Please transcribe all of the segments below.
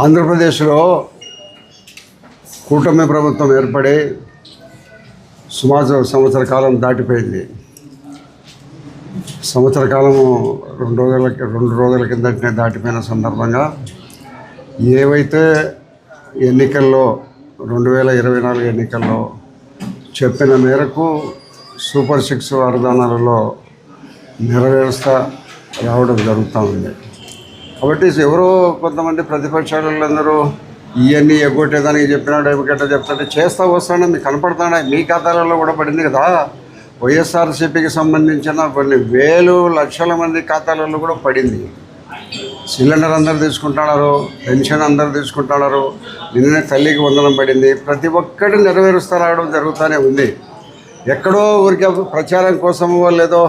ఆంధ్రప్రదేశ్లో కూటమి ప్రభుత్వం ఏర్పడి సుమారు సంవత్సర కాలం దాటిపోయింది. సంవత్సర కాలము రెండు రోజుల రెండు రోజుల కిందటనే దాటిపోయిన సందర్భంగా ఏవైతే ఎన్నికల్లో రెండు వేల ఇరవై నాలుగు ఎన్నికల్లో చెప్పిన మేరకు సూపర్ సిక్స్ వాగ్దానాలలో నెరవేరుస్తా రావడం జరుగుతూ ఉంది. కాబట్టి ఎవరో కొంతమంది ప్రతిపక్షాలందరూ ఇవన్నీ ఎగ్గొట్టేదానికి చెప్పినాడు ఎగ్గొట్ట చెప్తాడు చేస్తా వస్తాడు మీకు కనపడతాడా మీ ఖాతాలలో కూడా పడింది కదా. వైఎస్ఆర్సీపీకి సంబంధించిన కొన్ని వేలు లక్షల మంది ఖాతాలలో కూడా పడింది. సిలిండర్ అందరు తీసుకుంటున్నారు పెన్షన్ అందరు తీసుకుంటున్నారు నిన్ననే తల్లికి వందనం పడింది. ప్రతి ఒక్కటి నెరవేరుస్తా రావడం జరుగుతూనే ఉంది. ఎక్కడో ఊరికే ప్రచారం కోసమో లేదో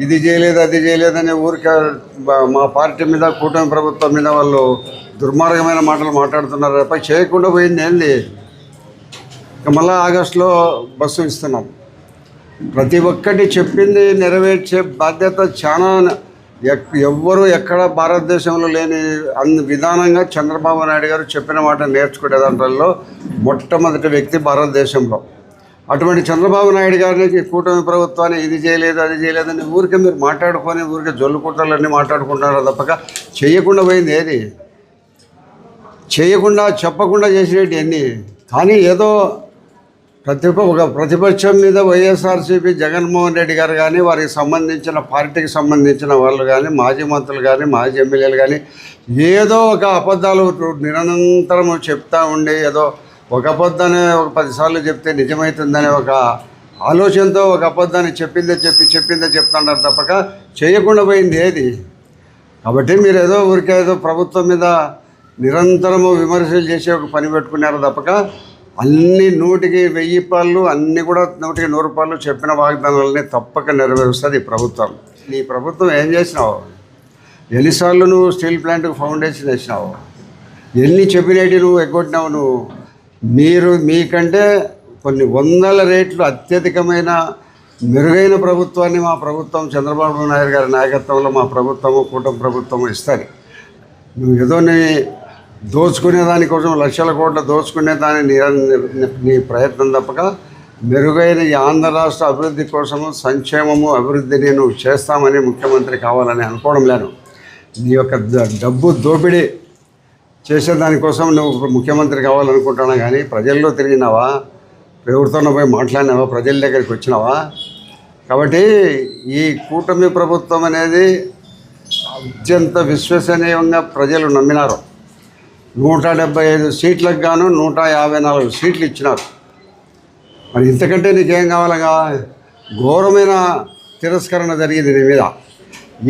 ఇది చేయలేదు అది చేయలేదని ఊరికే మా పార్టీ మీద కూటమి ప్రభుత్వం మీద వాళ్ళు దుర్మార్గమైన మాటలు మాట్లాడుతున్నారు తప్ప చేయకుండా పోయింది ఏంది? మళ్ళీ ఆగస్టులో బస్సు ఇస్తున్నాం. ప్రతి ఒక్కటి చెప్పింది నెరవేర్చే బాధ్యత చాలా ఎక్- ఎవ్వరూ ఎక్కడ భారతదేశంలో లేని అన్ని విధానంగా చంద్రబాబు నాయుడు గారు చెప్పిన మాట నేర్చుకునే దాంట్లో మొట్టమొదటి వ్యక్తి భారతదేశంలో. అటువంటి చంద్రబాబు నాయుడు గారికి కూటమి ప్రభుత్వాన్ని ఇది చేయలేదు అది చేయలేదని ఊరికే మీరు మాట్లాడుకొని ఊరికే జొల్లు కుట్రలన్నీ మాట్లాడుకుంటారు తప్పక చేయకుండా పోయింది ఏది? చేయకుండా చెప్పకుండా చేసినట్టు ఎన్ని? కానీ ఏదో ప్రతిప ఒక ప్రతిపక్షం మీద వైఎస్ఆర్సీపీ జగన్మోహన్ రెడ్డి గారు కానీ వారికి సంబంధించిన పార్టీకి సంబంధించిన వాళ్ళు కానీ మాజీ మంత్రులు కానీ మాజీ ఎమ్మెల్యేలు కానీ ఏదో ఒక అబద్ధాలు నిరంతరం చెప్తా ఉండి ఏదో ఒక అబద్ధాన్ని ఒక పదిసార్లు చెప్తే నిజమవుతుందనే ఒక ఆలోచనతో ఒక అబద్ధాన్ని చెప్పిందే చెప్పి చెప్పిందే చెప్తుంటారు తప్పక చేయకుండా పోయింది ఏది? కాబట్టి మీరు ఏదో ఊరికే ఏదో ప్రభుత్వం మీద నిరంతరము విమర్శలు చేసే ఒక పని పెట్టుకున్నారు తప్పక? అన్ని నూటికి వెయ్యి పాళ్ళు అన్ని కూడా నూటికి నూరు పాళ్ళు చెప్పిన వాగ్దానాలని తప్పక నెరవేరుస్తుంది ఈ ప్రభుత్వం. ఈ ప్రభుత్వం ఏం చేసినావు? ఎన్నిసార్లు నువ్వు స్టీల్ ప్లాంట్కి ఫౌండేషన్ వేసినావు? ఎన్ని చెప్పినవి నువ్వు ఎగ్గొట్టినావు నువ్వు? మీరు మీకంటే కొన్ని వందల రేట్లు అత్యధికమైన మెరుగైన ప్రభుత్వాన్ని మా ప్రభుత్వం చంద్రబాబు నాయుడు గారి నాయకత్వంలో మా ప్రభుత్వము కూటమి ప్రభుత్వము ఇస్తుంది. నువ్వు ఏదో నీ దోచుకునే దానికోసం లక్షల కోట్ల దోచుకునే దాని నీ ప్రయత్నం తప్పక మెరుగైన ఈ ఆంధ్ర రాష్ట్ర అభివృద్ధి కోసము సంక్షేమము అభివృద్ధిని నువ్వు చేస్తామని ముఖ్యమంత్రి కావాలని అనుకోవడం లేను నీ యొక్క డబ్బు దోపిడీ చేసే దానికోసం నువ్వు ముఖ్యమంత్రి కావాలనుకుంటున్నా కానీ ప్రజల్లో తిరిగినావా? ఎవరితోనో పోయి మాట్లాడినావా? ప్రజల దగ్గరికి వచ్చినావా? కాబట్టి ఈ కూటమి ప్రభుత్వం అనేది అత్యంత విశ్వసనీయంగా ప్రజలు నమ్మినారు. నూట డెబ్బై ఐదు సీట్లకు గాను నూట యాభై నాలుగు సీట్లు ఇచ్చినారు. మరి ఇంతకంటే నీకేం కావాలగా? ఘోరమైన తిరస్కరణ జరిగింది నీ మీద.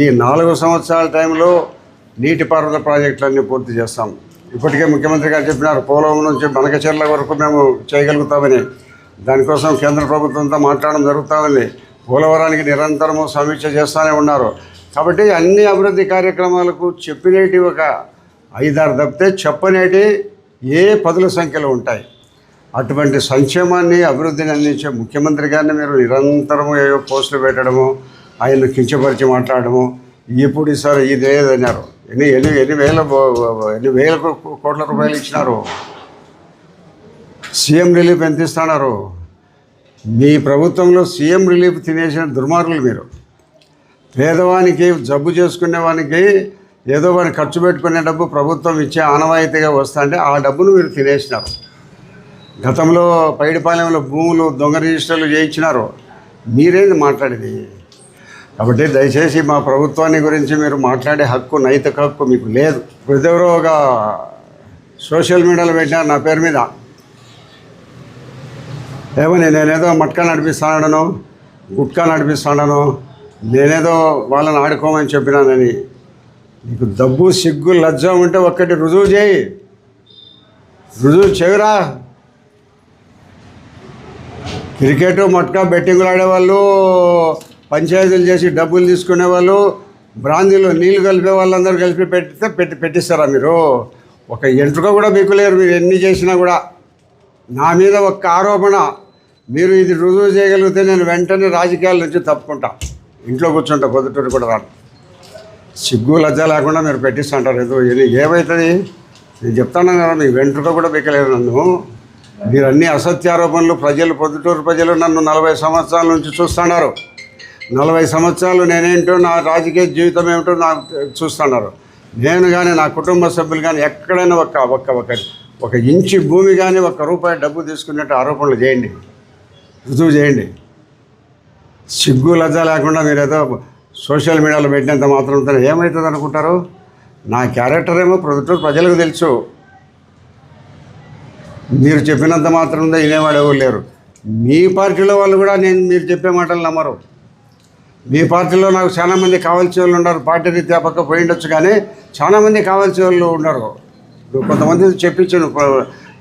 ఈ నాలుగు సంవత్సరాల టైంలో నీటిపారుదల ప్రాజెక్టులన్నీ పూర్తి చేస్తాం. ఇప్పటికే ముఖ్యమంత్రి గారు చెప్పినారు పోలవరం నుంచి బనకచెర్ల వరకు మేము చేయగలుగుతామని. దానికోసం కేంద్ర ప్రభుత్వంతో మాట్లాడడం జరుగుతామని పోలవరానికి నిరంతరము సమీక్ష చేస్తూనే ఉన్నారు. కాబట్టి అన్ని అభివృద్ధి కార్యక్రమాలకు చెప్పినటి ఒక ఐదారు తప్పితే చెప్పనేటి ఏ పదుల సంఖ్యలో ఉంటాయి. అటువంటి సంక్షేమాన్ని అభివృద్ధిని అందించే ముఖ్యమంత్రి గారిని మీరు నిరంతరము ఏవో పోస్టులు పెట్టడము ఆయన్ని కించపరిచి మాట్లాడము ఇప్పుడు సార్ ఇదేదన్నారు ఎన్ని ఎన్ని ఎన్ని వేల ఎన్ని వేల కోట్ల రూపాయలు ఇచ్చినారు. సీఎం రిలీఫ్ ఎంత ఇస్తున్నారు మీ ప్రభుత్వంలో సీఎం రిలీఫ్ తినేసిన దుర్మార్గులు మీరు. పేదవానికి జబ్బు చేసుకునే వానికి ఏదో వాడిని ఖర్చు పెట్టుకునే డబ్బు ప్రభుత్వం ఇచ్చే ఆనవాయితీగా వస్తుంటే ఆ డబ్బును మీరు తినేసినారు. గతంలో పైడిపాలెంలో భూములు దొంగ రిజిస్టర్లు చేయించినారు. మీరేంది మాట్లాడేది? కాబట్టి దయచేసి మా ప్రభుత్వాన్ని గురించి మీరు మాట్లాడే హక్కు నైతిక హక్కు మీకు లేదు. ప్రతివరో ఒక సోషల్ మీడియాలో పెట్టినా నా పేరు మీద. ఏమని నేనేదో మట్కా నడిపిస్తానను గుట్కా నడిపిస్తానను నేనేదో వాళ్ళని ఆడుకోమని చెప్పినానని. నీకు దబ్బు సిగ్గు లజ్జ ఉంటే ఒక్కటి రుజువు చేయి. రుజువు చెవిరా క్రికెట్ మట్కా బెట్టింగులు ఆడేవాళ్ళు పంచాయతీలు చేసి డబ్బులు తీసుకునే వాళ్ళు బ్రాందీలో నీళ్ళు కలిపే వాళ్ళందరూ కలిపి పెట్టితే పెట్టి పెట్టిస్తారా మీరు? ఒక ఎంట్రుక కూడా మీకు లేరు మీరు ఎన్ని చేసినా కూడా. నా మీద ఒక్క ఆరోపణ. మీరు ఇది రుజువు చేయగలిగితే నేను వెంటనే రాజకీయాల నుంచి తప్పుకుంటా. ఇంట్లో కూర్చుంటా పొద్దుటూరు కూడా రాను. సిగ్గు లజ్జ లేకుండా మీరు పెట్టిస్తుంటారు. ఏదో ఇది ఏమవుతుంది నేను చెప్తాను కదా మీ వెంట్రుక కూడా బిక్కలేదు నన్ను. మీరు అన్ని అసత్యారోపణలు ప్రజలు పొద్దుటూరు ప్రజలు నన్ను నలభై సంవత్సరాల నుంచి చూస్తున్నారు. నలభై సంవత్సరాలు నేనేంటో నా రాజకీయ జీవితం ఏమిటో నాకు చూస్తున్నారు. నేను కానీ నా కుటుంబ సభ్యులు కానీ ఎక్కడైనా ఒక ఒక ఒక ఒక ఇంచి భూమి కానీ ఒక్క రూపాయి డబ్బు తీసుకున్నట్టు ఆరోపణలు చేయండి. రుజువు చేయండి. సిగ్గు లజ్జ లేకుండా మీరు ఏదో సోషల్ మీడియాలో పెట్టినంత మాత్రం ఏమవుతుంది అనుకుంటారు? నా క్యారెక్టర్ ఏమో ప్రొద్దుటూరు ప్రజలకు తెలుసు. మీరు చెప్పినంత మాత్రం వినేవాడు ఎవరు లేరు. మీ పార్టీలో వాళ్ళు కూడా నేను మీరు చెప్పే మాటలు నమ్మరు. మీ పార్టీలో నాకు చాలా మంది కావాల్సిన వాళ్ళు ఉన్నారు. పార్టీ రీత్యా పక్క పోయి ఉండొచ్చు కానీ చాలా మంది కావాల్సిన వాళ్ళు ఉన్నారు. కొంతమంది చెప్పించాను.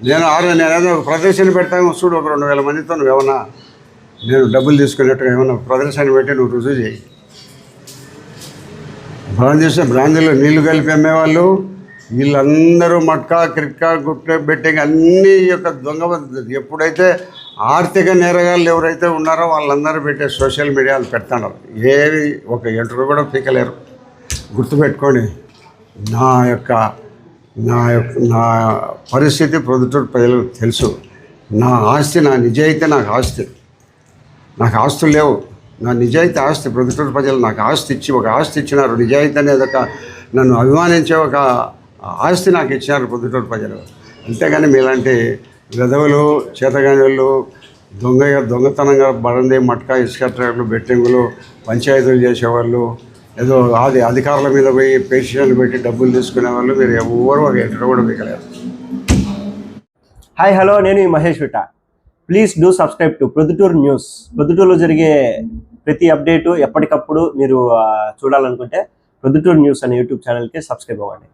నేను ఆరు నేను ప్రదర్శన పెడతాను చూడు ఒక రెండు వేల మందితో నువ్వు ఏమన్నా నేను డబ్బులు తీసుకునేట్టుగా ఏమన్నా ప్రదర్శన పెట్టి నువ్వు రుజువు చేయి. బ్రాందీ బ్రాందీలో నీళ్ళు కలిపి అమ్మేవాళ్ళు. వీళ్ళందరూ మట్కా క్రిక్కా గుట్ట బెట్టింగ్ అన్ని యొక్క దొంగ ఎప్పుడైతే ఆర్థిక నేరగాళ్ళు ఎవరైతే ఉన్నారో వాళ్ళందరూ పెట్టే సోషల్ మీడియాలు పెడుతున్నారు ఏవి ఒక ఎంటర్ కూడా పీకలేరు. గుర్తుపెట్టుకొని నా యొక్క నా యొక్క నా పరిస్థితి ప్రొద్దుటూరు ప్రజలకు తెలుసు. నా ఆస్తి నా నిజాయితీ నాకు ఆస్తి. నాకు ఆస్తులు లేవు. నా నిజాయితీ ఆస్తి ప్రొద్దుటూరు ప్రజలు నాకు ఆస్తి ఇచ్చి ఒక ఆస్తి ఇచ్చినారు. నిజాయితీ అనేది ఒక నన్ను అభిమానించే ఒక ఆస్తి నాకు ఇచ్చినారు ప్రొద్దుటూరు ప్రజలు. అంతేగాని మీలాంటి గదవలు చేతగాని దొంగ దొంగతనంగా బడందే మట్కా ఇసుక ట్రాక్లు బెట్టింగులు పంచాయతీలు చేసేవాళ్ళు ఏదో అది అధికారుల మీద పోయి పేషెంట్లు పెట్టి డబ్బులు తీసుకునే వాళ్ళు మీరు ఎవరు ఒక ఎక్కడ కూడా మిగలేరు హాయ్ హలో నేను Mahesh విట. Please do subscribe to Proddatur news ప్రొద్దుటూరులో జరిగే ప్రతి అప్డేటు ఎప్పటికప్పుడు మీరు చూడాలనుకుంటే ప్రొద్దుటూరు న్యూస్ అనే యూట్యూబ్ ఛానల్కి సబ్స్క్రైబ్ అవ్వండి.